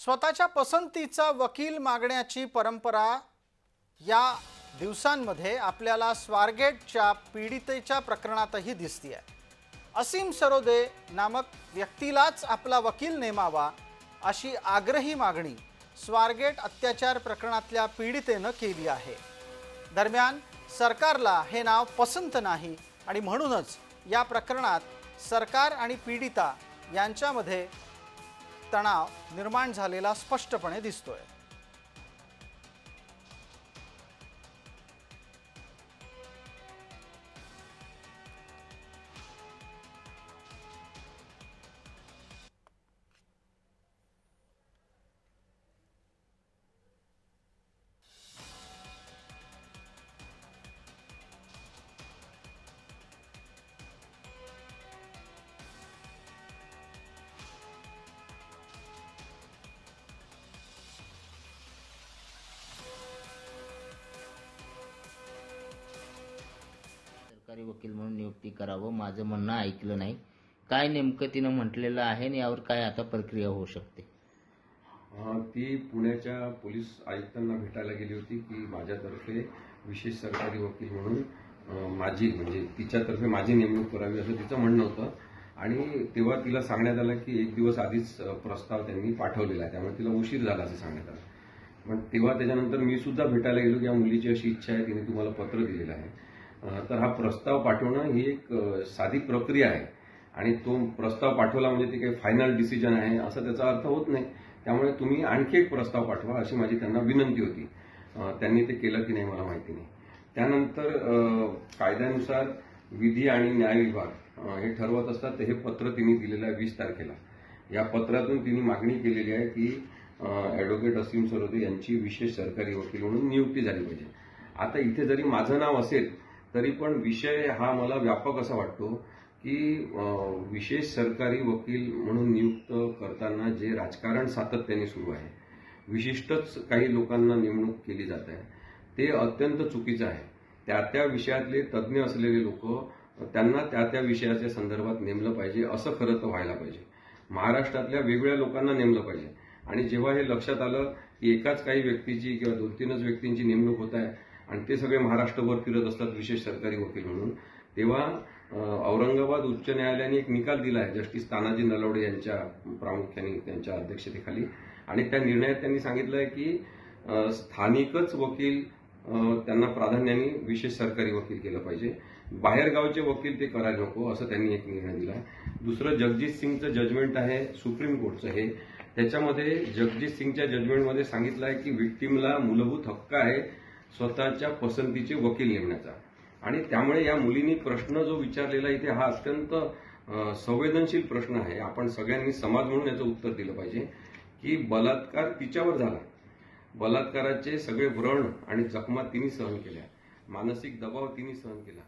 स्वतःच्या पसंतीचा वकील मागण्याची परंपरा या दिवसांमध्ये आपल्याला स्वारगेटच्या पीडितेच्या प्रकरणातही दिसतीये. असीम सरोदे नामक व्यक्तीलाच आपला वकील नेमावा अशी आग्रही मागणी स्वारगेट अत्याचार प्रकरणातल्या पीडितेनं केली आहे. दरम्यान सरकारला हे नाव पसंत नाही आणि म्हणूनच या प्रकरणात सरकार आणि पीडिता यांच्यामध्ये तणाव निर्माण झालेला स्पष्टपणे दिसतोय. सरकारी वकील म्हणून नियुक्ती करावं माझं म्हणणं ऐकलं नाही. काय नेमकं तिनं म्हटलेलं आहे आणि यावर काय आता प्रक्रिया होऊ शकते? ती पुण्याच्या पोलीस आयुक्तांना भेटायला गेली होती की माझ्यातर्फे विशेष सरकारी वकील म्हणून माझी म्हणजे तिच्यातर्फे माझी नेमणूक करावी असं तिचं म्हणणं होतं. आणि तेव्हा तिला सांगण्यात आलं की एक दिवस आधीच प्रस्ताव त्यांनी पाठवलेला आहे. त्यामुळे तिला उशीर झाला असं सांगण्यात आलं. पण तेव्हा त्याच्यानंतर मी सुद्धा भेटायला गेलो की या मुलीची अशी इच्छा आहे तिने तुम्हाला पत्र दिलेलं आहे. तर हा प्रस्ताव पाठवणं ही एक साधी प्रक्रिया आहे. आणि तो प्रस्ताव पाठवला म्हणजे ते काही फायनल डिसिजन आहे असा त्याचा अर्थ होत नाही. त्यामुळे तुम्ही आणखी एक प्रस्ताव पाठवा अशी माझी त्यांना विनंती होती. त्यांनी ते केलं की नाही मला माहिती नाही. त्यानंतर कायद्यानुसार विधी आणि न्याय विभाग हे ठरवत असतात तर हे पत्र तिने दिलेलं आहे वीस तारखेला. या पत्रातून तिने मागणी केलेली आहे की ॲडव्होकेट असीम सरोदे यांची विशेष सरकारी वकील म्हणून नियुक्ती झाली पाहिजे. आता इथे जरी माझं नाव असेल तरी पण विषय हा मला व्यापक असा वाटतो की विशेष सरकारी वकील म्हणून नियुक्त करताना जे राजकारण सातत्याने सुरू आहे विशिष्टच काही लोकांना नेमणूक केली जात आहे ते अत्यंत चुकीचं आहे. त्या त्या विषयातले तज्ज्ञ असलेले लोक त्यांना त्या त्या विषयाच्या संदर्भात नेमलं पाहिजे असं खरं तर व्हायला पाहिजे. महाराष्ट्रातल्या वेगवेगळ्या लोकांना नेमलं पाहिजे. आणि जेव्हा हे लक्षात आलं की एकाच काही व्यक्तीची किंवा दोन तीनच व्यक्तींची नेमणूक होत आहे आणि ते सगळे महाराष्ट्रभर फिरत असतात विशेष सरकारी वकील म्हणून. तेव्हा औरंगाबाद उच्च न्यायालयाने एक निकाल दिला आहे जस्टिस तानाजी नलवडे यांच्या प्रामुख्याने त्यांच्या अध्यक्षतेखाली. आणि त्या निर्णयात त्यांनी सांगितलं आहे की स्थानिकच वकील त्यांना प्राधान्याने विशेष सरकारी वकील केलं पाहिजे. बाहेरगावचे वकील ते करायला नको असं त्यांनी एक निर्णय दिला आहे दुसरं जगजित सिंगचं जजमेंट आहे सुप्रीम कोर्टचं हे. त्याच्यामध्ये जगजित सिंगच्या जजमेंटमध्ये सांगितलं आहे की विक्टीमला मूलभूत हक्क आहे स्वतःच्या पसंतीचे वकील नेमण्याचा. आणि त्यामुळे या मुलींनी प्रश्न जो विचारलेला इथे हा अत्यंत संवेदनशील प्रश्न आहे. आपण सगळ्यांनी समाज म्हणून याचं उत्तर दिलं पाहिजे की बलात्कार तिच्यावर झाला. बलात्काराचे सगळे व्रण आणि जखमा तिने सहन केल्या. मानसिक दबाव तिने सहन केला.